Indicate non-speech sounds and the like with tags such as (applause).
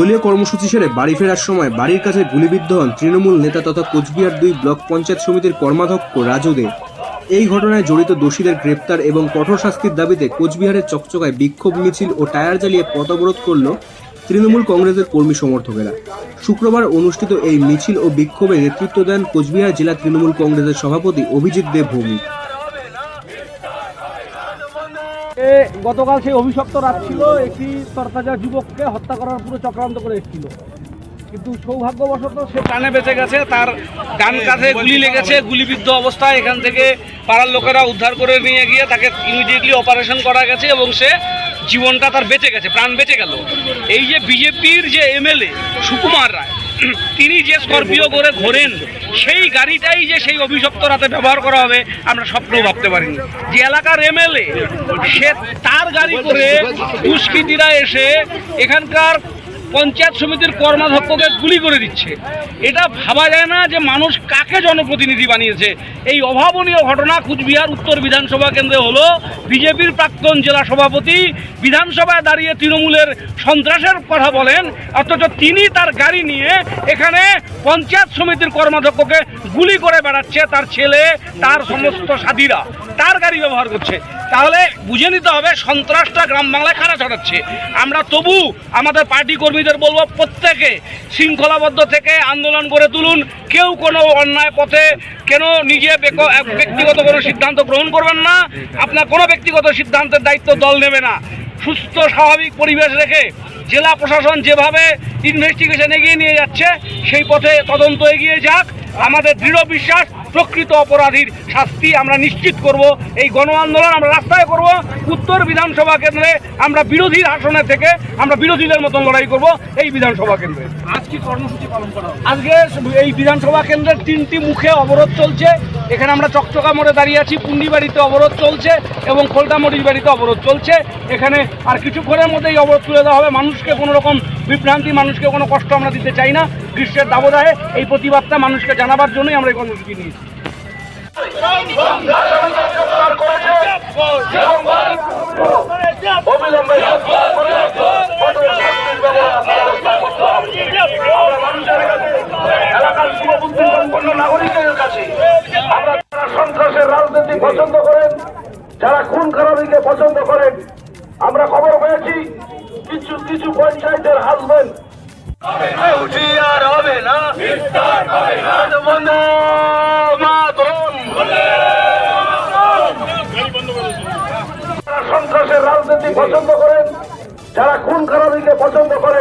দলীয় কর্মসূচি সেরে বাড়ি ফেরার সময় বাড়ির কাছে গুলিবিদ্ধ হন তৃণমূল নেতা তথা কোচবিহার দুই ব্লক পঞ্চায়েত সমিতির কর্মাধ্যক্ষ রাজু দে। এই ঘটনায় জড়িত দোষীদের গ্রেপ্তার এবং কঠোর শাস্তির দাবিতে কোচবিহারের চকচকায় বিক্ষোভ মিছিল ও টায়ার জ্বালিয়ে পথ অবরোধ করল তৃণমূল কংগ্রেসের কর্মী সমর্থকেরা। শুক্রবার অনুষ্ঠিত এই মিছিল ও বিক্ষোভে নেতৃত্ব দেন কোচবিহার জেলা তৃণমূল কংগ্রেসের সভাপতি অভিজিৎ দেব ভৌমিক। গতকাল সেই অভিশপ্ত রাত ছিল, একটি তরতাজা যুবককে হত্যা করার পুরো চক্রান্ত করে এসেছিল। কিন্তু সৌভাগ্যবশত সে প্রাণে বেঁচে গেছে, তার ডান কাঁধে গুলি লেগেছে, গুলিবিদ্ধ অবস্থায় এখান থেকে পাড়ার লোকেরা উদ্ধার করে নিয়ে গিয়ে তাকে ইমিডিয়েটলি অপারেশন করা গেছে এবং সে জীবনটা তার বেঁচে গেছে, প্রাণ বেঁচে গেল। এই যে বিজেপির যে এমএলএ সুকুমার রায় (clears throat) তিনি যে স্করপিও করে ঘোরেন, সেই গাড়িটাই যে সেই অভিশপ্ত রাতে ব্যবহার করা হবে, আমরা স্বপ্নেও ভাবতে পারিনি। যে এলাকার এমএলএ, সে তার গাড়ি করে দুষ্কৃতীরা এসে এখানকার পঞ্চায়েত সমিতির কর্মাধ্যক্ষকে গুলি করে দিচ্ছে। এটা ভাবা যায় না যে মানুষ কাকে জনপ্রতিনিধি বানিয়েছে। এই অভাবনীয় ঘটনা কুচবিহার উত্তর বিধানসভা কেন্দ্রে হলো। বিজেপির প্রাক্তন জেলা সভাপতি বিধানসভায় দাঁড়িয়ে তৃণমূলের সন্ত্রাসের কথা বলেন, অথচ তিনি তার গাড়ি নিয়ে এখানে পঞ্চায়েত সমিতির কর্মাধ্যক্ষকে গুলি করে বেড়াচ্ছে। তার ছেলে, তার সমস্ত সাথীরা, তার গাড়ি ব্যবহার করছে। তাহলে বুঝে নিতে হবে, সন্ত্রাসটা গ্রাম বাংলায় খারাপ ছড়াচ্ছে? আমরা তবু আমাদের পার্টি কর্মীদের বলব, প্রত্যেকে শৃঙ্খলাবদ্ধ থেকে আন্দোলন করে তুলুন। কেউ কোনো অন্যায় পথে কেন নিজে ব্যক্তিগত কোনো সিদ্ধান্ত গ্রহণ করবেন না? আপনার কোনো ব্যক্তিগত সিদ্ধান্তের দায়িত্ব দল নেবে না। সুস্থ, স্বাভাবিক পরিবেশ রেখে জেলা প্রশাসন যেভাবে ইনভেস্টিগেশন এগিয়ে নিয়ে যাচ্ছে, সেই পথে তদন্ত এগিয়ে যাক। আমাদের দৃঢ় বিশ্বাস প্রকৃত অপরাধীর শাস্তি আমরা নিশ্চিত করব এই গণ আন্দোলন আমরা রাস্তায় করব উত্তর বিধানসভা কেন্দ্রে আমরা বিরোধীর আসনে থেকে আমরা বিরোধীদের মতন লড়াই করব এই বিধানসভা কেন্দ্রে। আজকে কর্মসূচি পালন করা আজকে এই বিধানসভা কেন্দ্রের তিনটি মুখে অবরোধ চলছে এখানে আমরা চকচকা মোড়ে দাঁড়িয়ে আছি পুন্ডিবাড়িতে অবরোধ চলছে এবং খোলটামড়ির বাড়িতে অবরোধ চলছে। এখানে আর কিছুক্ষণের মধ্যেই অবরোধ তুলে দেওয়া হবে মানুষকে কোনো রকম বিভ্রান্তি মানুষকে কোনো কষ্ট আমরা দিতে চাই না। গ্রীষ্মের দাবদাহে এই প্রতিবাদটা মানুষকে জানাবার জন্যই আমরা এই কর্মসূচি নিয়েছি। নাগরিকের কাছে আমরা যারা সন্ত্রাসের রাজনীতি পছন্দ করেন যারা খুন খারাপিকে পছন্দ করেন আমরা খবর পেয়েছি, কিছু কিছু পঞ্চায়েতের হাজবেন্ড হবে বন্ধু মাতরম যারা সন্ত্রাসের রাজনীতি পছন্দ করেন যারা খুন খারাপিকে পছন্দ করেন